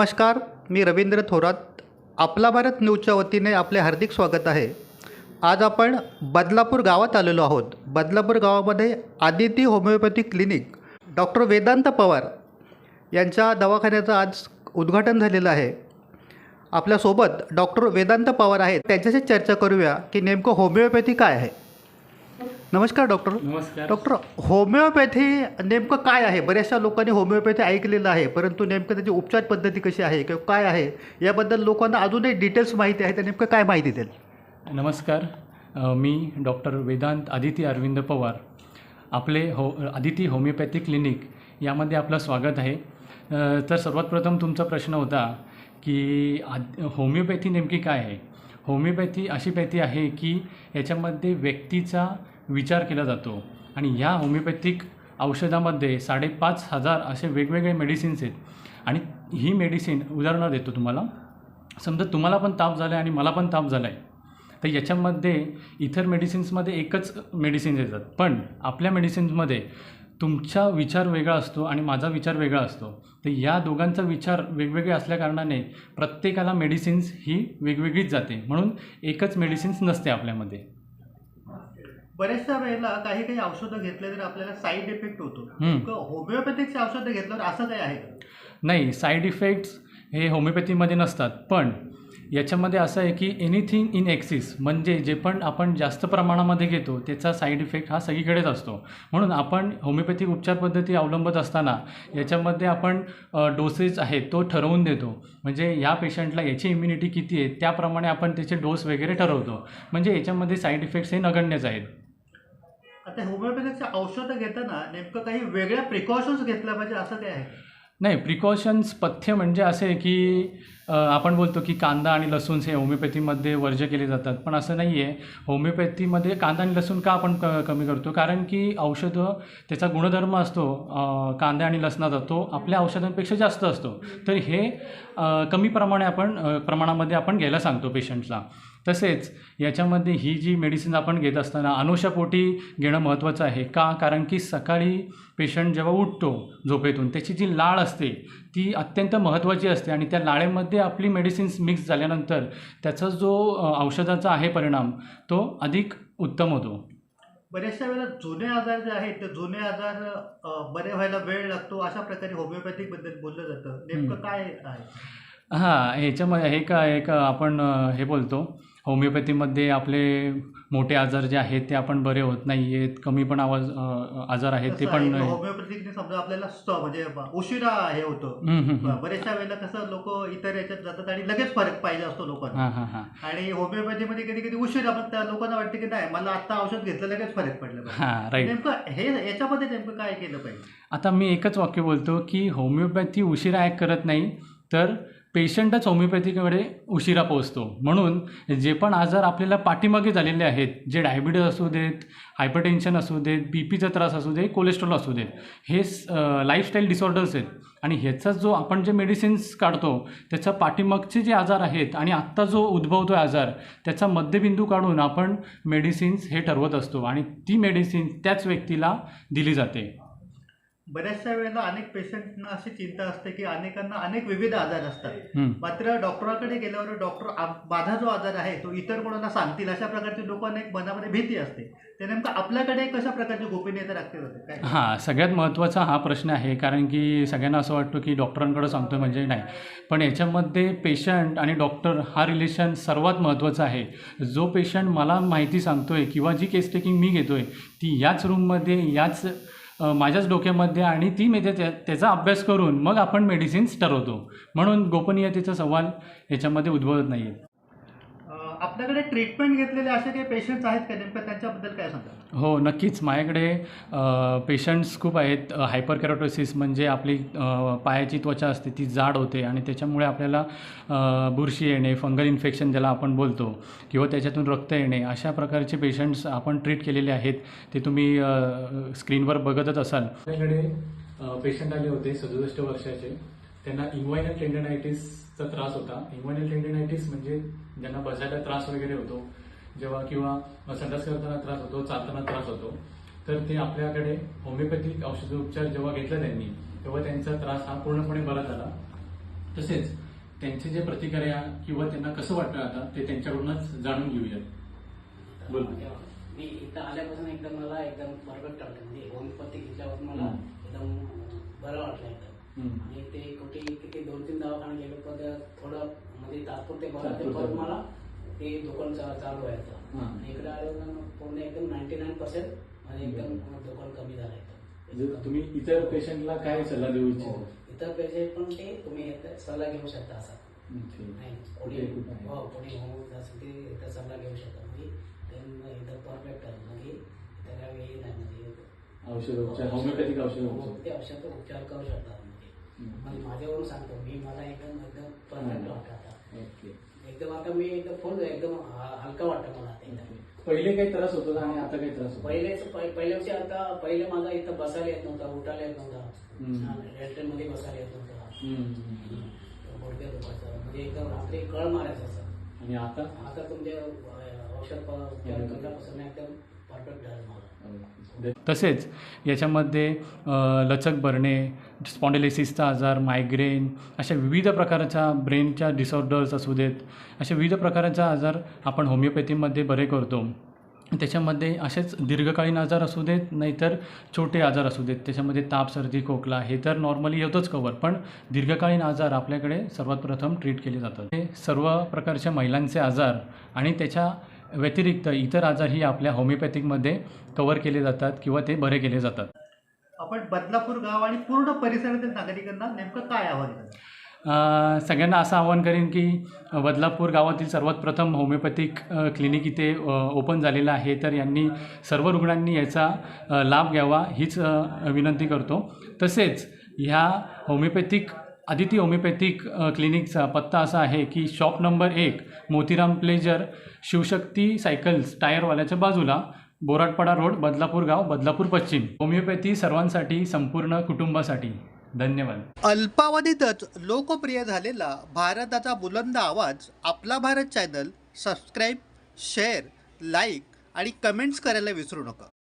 नमस्कार मी रवींद्र थोरात. आपला भारत न्यूजच्या वतीने आपले हार्दिक स्वागत आहे. आज आपण बदलापूर गावात आलेलो आहोत. बदलापूर गावामध्ये Aditi homeopathy clinic doctor Vedant Pawar यांच्या दवाखान्याचं आज उद्घाटन झालेलं आहे. आपल्यासोबत डॉक्टर वेदांत पवार आहेत. त्यांच्याशी चर्चा करूया की नेमकं होमिओपॅथी काय आहे. नमस्कार डॉक्टर नमस्कार. डॉक्टर होमिओपॅथी नेमकं काय आहे? बऱ्याचशा लोकांनी होमिओपॅथी ऐकलेलं आहे परंतु नेमकं त्याची उपचार पद्धती कशी आहे किंवा काय आहे याबद्दल लोकांना अजूनही डिटेल्स माहिती आहे तर नेमकं काय माहिती देईल? नमस्कार. मी डॉक्टर वेदांत आदिती अरविंद पवार. आपले हो आदिती होमिओपॅथी क्लिनिक यामध्ये आपलं स्वागत आहे. तर सर्वात प्रथम तुमचा प्रश्न होता की आद होमिओपॅथी नेमकी काय आहे? होमिओपॅथी अशी पॅथी आहे की याच्यामध्ये व्यक्तीचा विचार केला जातो. आणि ह्या होमिओपॅथिक औषधामध्ये साडेपाच हजार असे वेगवेगळे मेडिसिन्स आहेत. आणि ही मेडिसिन उदाहरणं देतो तुम्हाला. समजा तुम्हाला पण ताप झाला आहे आणि मला पण ताप झाला आहे तर याच्यामध्ये इतर मेडिसिन्समध्ये एकच मेडिसिन्स येतात. पण आपल्या मेडिसिन्समध्ये तुमचा विचार वेगळा असतो आणि माझा विचार वेगळा असतो. तर या दोघांचा विचार वेगवेगळे असल्याकारणाने प्रत्येकाला मेडिसिन्स ही वेगवेगळीच जाते. म्हणून एकच मेडिसिन्स नसते आपल्यामध्ये. बऱ्याचशा वेळेला काही काही औषधं घेतले तर आपल्याला साईड इफेक्ट होतो. होमिओपॅथिकची औषधं घेतल्यावर असं काही आहे नाही साईड इफेक्ट्स हे होमिओपॅथीमध्ये नसतात. पण याच्यामध्ये असं आहे की एनिथिंग इन एक्सिस म्हणजे जे पण आपण जास्त प्रमाणामध्ये घेतो त्याचा साईड इफेक्ट हा सगळीकडेच असतो. म्हणून आपण होमिओपॅथिक उपचार पद्धती अवलंबत असताना याच्यामध्ये आपण डोसेज आहे तो ठरवून देतो. म्हणजे या पेशंटला याची इम्युनिटी किती आहे त्याप्रमाणे आपण त्याचे डोस वगैरे ठरवतो. म्हणजे याच्यामध्ये साईड इफेक्ट्स हे नगण्यच आहेत. आता होमिओपॅथीचे औषधं घेताना नेमकं काही वेगळ्या प्रिकॉशन्स घेतल्या पाहिजे असं काय आहे? नाही प्रिकॉशन्स पथ्य म्हणजे असे आहे की आपण बोलतो की कांदा आणि लसूण हे होमिओपॅथीमध्ये वर्ज्य केले जातात. पण असं नाही आहे होमिओपॅथीमध्ये कांदा आणि लसूण का आपण क कमी करतो? कारण की औषधं त्याचा गुणधर्म असतो कांदा आणि लसणाचा तो आपल्या औषधांपेक्षा जास्त असतो. तर हे कमी प्रमाणे आपण प्रमाणामध्ये आपण घ्यायला सांगतो पेशंटला तसेच याच्यामध्ये ही जी मेडिसिन आपण घेत असताना अनुषापोटी घेणं महत्त्वाचं आहे. का? कारण की सकाळी पेशंट जेव्हा उठतो झोपेतून त्याची जी लाळ असते ती अत्यंत महत्त्वाची असते आणि त्या लाळेमध्ये आपली मेडिसिन्स मिक्स झाल्यानंतर त्याचा जो औषधाचा आहे परिणाम तो अधिक उत्तम होतो. बऱ्याचशा वेळेला जुने आजार जे आहेत ते जुने आजार बरे व्हायला वेळ लागतो अशा प्रकारे होमिओपॅथिकबद्दल बोललं जातं. नेमकं. काय आहे? हां ह्याच्यामध्ये हे का एक आपण हे बोलतो. होमिओपॅथीमध्ये आपले मोठे आजार जे आहेत ते आपण बरे होत नाही आहेत कमी पण आवाज आजार आहेत ते पण आहे, होमिओपॅथिकने समजा आपल्याला स्ट- म्हणजे उशिरा हे होतं. बऱ्याचशा वेळेला कसं लोक इतर याच्यात जातात आणि लगेच फरक पाहिजे असतो लोकांना. आणि होमिओपॅथीमध्ये कधी कधी उशिरा पण त्या लोकांना वाटतं की नाही मला आता औषध घेतलं लगेच फरक पडलं नेमकं हे याच्यामध्ये नेमकं काय केलं पाहिजे? आता मी एकच वाक्य बोलतो की होमिओपॅथी उशिरा ॲक्ट करत नाही. तर पेशंटच होमिओपॅथीकडे उशिरा पोहोचतो. म्हणून जे पण आजार आपल्याला पाठीमागे झालेले आहेत जे डायबिटीज असू देत हायपरटेन्शन असू देत बी पीचा त्रास असू दे कोलेस्ट्रॉल असू देत हे लाईफस्टाईल डिसऑर्डर्स आहेत. आणि ह्याचा जो आपण जे मेडिसिन्स काढतो त्याचा पाठीमागचे जे आजार आहेत आणि आत्ता जो उद्भवतो आहे आजार त्याचा मध्यबिंदू काढून आपण मेडिसिन्स हे ठरवत असतो. आणि ती मेडिसिन्स त्याच व्यक्तीला दिली जाते. बऱ्याचशा वेळेला अनेक पेशंटना अशी चिंता असते की अनेकांना अनेक विविध आजार असतात. मात्र डॉक्टराकडे गेल्यावर डॉक्टर माझा जो आजार आहे तो इतर कोणाला सांगतील अशा प्रकारची लोकांना एक मनामध्ये भीती असते. ते नेमकं आपल्याकडे कशा प्रकारची गोपनीयता राखली जाते हां सगळ्यात महत्त्वाचा हा प्रश्न आहे कारण की सगळ्यांना असं वाटतं की डॉक्टरांकडे सांगतो म्हणजे नाही. पण याच्यामध्ये पेशंट आणि डॉक्टर हा रिलेशन सर्वात महत्त्वाचा आहे. जो पेशंट मला माहिती सांगतो आहे किंवा जी केस टेकिंग मी घेतो आहे ती याच रूममध्ये याच माझ्याच डोक्यामध्ये आणि ती मी त्या त्याचा अभ्यास करून मग आपण मेडिसिन्स ठरवतो. म्हणून गोपनीयतेचा सवाल याच्यामध्ये उद्भवत नाही आहे आपल्याकडे ट्रीटमेंट घेतलेले असे काही पेशंट्स आहेत का? नेमकं त्यांच्याबद्दल काय सांगा हो नक्कीच. माझ्याकडे पेशंट्स खूप आहेत. हायपर कॅरोटोसिस म्हणजे आपली पायाची त्वचा असते ती जाड होते आणि त्याच्यामुळे आपल्याला बुरशी येणे फंगल इन्फेक्शन ज्याला आपण बोलतो किंवा त्याच्यातून रक्त येणे अशा प्रकारचे पेशंट्स आपण ट्रीट केलेले आहेत. ते तुम्ही स्क्रीनवर बघतच असाल. आपल्याकडे पेशंट आले होते सदुसष्ट वर्षाचे. त्यांना इन्वायनल टेंडनायटिसचा त्रास होता इन्वायनल टेंडनायटिस म्हणजे ज्यांना बसायला त्रास वगैरे होतो जेव्हा किंवा संडास करताना त्रास होतो चालताना त्रास होतो तर ते आपल्याकडे होमिओपॅथिक औषधोपचार जेव्हा घेतला त्यांनी तेव्हा त्यांचा त्रास हा पूर्णपणे बरा झाला तसेच त्यांचे जे प्रतिक्रिया किंवा त्यांना कसं वाटतं आता ते त्यांच्याकडूनच जाणून घेऊयात बोल. मी इथं आल्यापासून एकदम मला एकदम परफेक्ट वाटलं म्हणजे होमिओपॅथिक घेतल्यापासून मला. एकदम बरं वाटलं. आणि ते कुठे किती दोन तीन दवाखाने गेलो पण ते थोडं म्हणजे तात्पुरते बरं ते परत. मला ते दुकान चालू व्हायचं हा. आणि इकडे आल्यावर पूर्ण एकदम नाईन्टी नाईन पर्सेंट म्हणजे एकदम दुकान कमी झालं म्हणजे एकदम तुम्ही इतर पेशंटला काय सल्ला देऊ हो. इच्छिता इतर पेशंट पण ते तुम्ही इथं सल्ला घेऊ शकता असा. आहे? हो कोणी होम असेल ते इथं सल्ला घेऊ शकता म्हणजे इथं परफेक्ट आहे. म्हणजे त्याला हे नाही म्हणजे औषधोपचार होमिओपॅथिक औषधोपचार. ते औषध उपचार करू शकतात. म्हणजे हम्म. म्हणजे माझ्यावरून सांगतो मी मला एकदम एकदम परफेक्ट वाटतं आता. एकदम आता मी एकदम फुल एकदम हलका वाटतं मला आता एकदम. पहिले काही त्रास होतो आणि आता काही त्रास होतो? पहिलेच पहि- पहिल्या वर्षी आता पहिले माझा इथं बसायला येत नव्हता उठायला येत. नव्हता. रेल्वे मध्ये बसायला येत नव्हता. दुखायचं म्हणजे एकदम रात्री कळ मारायचं आणि आता? आता तुमचे अं, औषध केल्यापासून एकदम तसेच याच्यामध्ये लचक भरणे स्पॉन्डिलिसिसचा आजार मायग्रेन अशा विविध प्रकारच्या ब्रेनच्या डिसऑर्डर्स असू देत अशा विविध प्रकारचा आजार आपण होमिओपॅथीमध्ये बरे करतो. त्याच्यामध्ये असेच दीर्घकालीन आजार असू देत नाहीतर छोटे आजार असू देत. त्याच्यामध्ये ताप सर्दी खोकला हे तर नॉर्मली येतोच कवर पण दीर्घकालीन आजार आपल्याकडे सर्वात प्रथम ट्रीट केले जातात. हे सर्व प्रकारच्या महिलांचे आजार आणि त्याच्या व्यतिरिक्त इतर आजारही आपल्या होमिओपॅथिकमध्ये कवर केले जातात किंवा ते बरे केले जातात. आपण बदलापूर गाव आणि पूर्ण परिसरातील नागरिकांना नेमकं काय आव्हान सगळ्यांना असं आवाहन करेन की बदलापूर गावातील सर्वात प्रथम होमिओपॅथिक क्लिनिक इथे ओपन झालेलं आहे. तर यांनी सर्व रुग्णांनी याचा लाभ घ्यावा हीच विनंती करतो. तसेच ह्या होमिओपॅथिक आदिती होमिओपॅथिक क्लिनिकचा पत्ता असा आहे की शॉप नंबर एक मोतीराम प्लेजर शिवशक्ती सायकल्स टायरवाल्याच्या बाजूला बोराटपाडा रोड बदलापूर गाव बदलापूर पश्चिम. होमिओपॅथी सर्वांसाठी संपूर्ण कुटुंबासाठी. धन्यवाद. अल्पावधीतच लोकप्रिय झालेला भारताचा बुलंद आवाज आपला Bharat channel subscribe share like आणि कमेंट्स करायला विसरू नका.